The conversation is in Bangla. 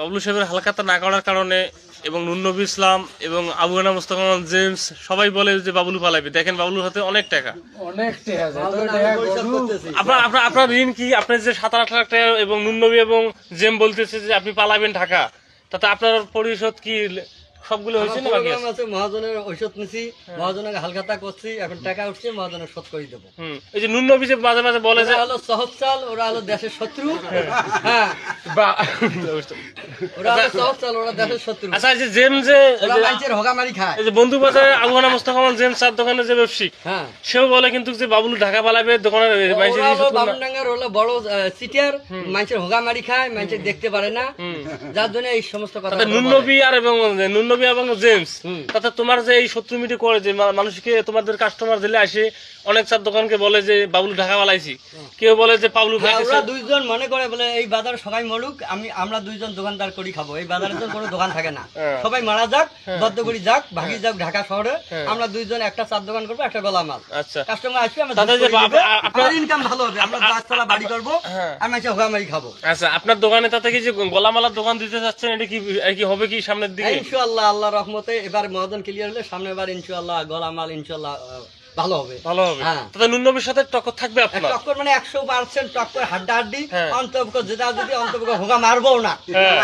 বাবলু সাহেবের হালকাতা না করার কারণে এবং নুন্নবী ইসলাম এবং আবু গানা মুস্তাফা জেমস সবাই বলে যে বাবলু পালাবে। দেখেন বাবলুর হাতে অনেক টাকা। অনেক আপনার আপনার আপনার ঋণ কি? আপনার যে সাত আট লাখ টাকা এবং নুন্নবী এবং জেম বলতেছে যে আপনি পালাবেন ঢাকা তাতে আপনার পরিশোধ কি? সবগুলো হয়েছে না বাকি আছে? মহাজনের ঔষধ নিছি মহাজনের হালখাতা করছি এখন টাকা উঠছে মহাজনের শোধ করে দেবো। এই যে নুন্নবী যে মাঝে মাঝে বলে যে হলো সহজ চাল ওরা হলো দেশের শত্রু। হ্যাঁ। বা- ওরা হলো সহজ চাল ওরা দেশের শত্রু আচ্ছা যে জেম যে ওরা মানুষের হোগামারি খায়। এই যে বন্ধু বাজারে আবু গানা জেম চার দোকানে যে ব্যবসায়িক সেও বলে কিন্তু যে বাবলু ঢাকা পালাবে দোকানের মানুষের হলো পত্র না- বামনডাঙ্গার হলো বড় সিটিয়ার মানুষের হোগামারি খায় মানুষের দেখতে পারে না। যার জন্য এই সমস্ত কথা তাতে আর এবং নুননবী এবং জেমস তাতে তোমার যে এই শত্রু মিটি করে যে মানুষকে তোমাদের কাস্টমার দিলে আসে অনেক চার দোকানকে বলে যে বাবলু ঢাকা পালাইছি। কেউ বলে যে পাবলু হ্যাঁ, দুইজন মনে করে বলে এই বাজার সবাই মরুক আমি আমরা দুইজন দোকানদার করি খাব। এই বাজারে তো কোনো দোকান থাকে না। হ্যাঁ। সবাই মারা যাক বদ্ধ করি যাক ভাগি যাক ঢাকা শহরে। আমরা দুইজন একটা চার দোকান করব একটা গলা মাল। আচ্ছা। কাস্টমার আসবে আমরা ইনকাম ভালো হবে আমরা গাছতলা বাড়ি করব হ্যাঁ। আমি এসে হোগামারি খাব। আচ্ছা আপনার দোকানে তাতে কি যে গলামালার দোকান দিতে যাচ্ছেন এটা কি কি হবে কি সামনের দিকে? ইনশাআল্লাহ আল্লাহ রহমতে এবার মহাজন ক্লিয়ার হলে সামনের বার ইনশাআল্লাহ গলা মাল ইনশাআল্লাহ ভালো হবে। ভালো হবে। হ্যাঁ। নুননবীর সাথে টক্কর থাকবে আপনার? টক্কর মানে একশো পার্সেন্ট টক্কর হাড্ডা হাড্ডি হ্যাঁ। অন্তর্ক যেটা যদি অন্তর্ক হোগা মারবো না। হ্যাঁ।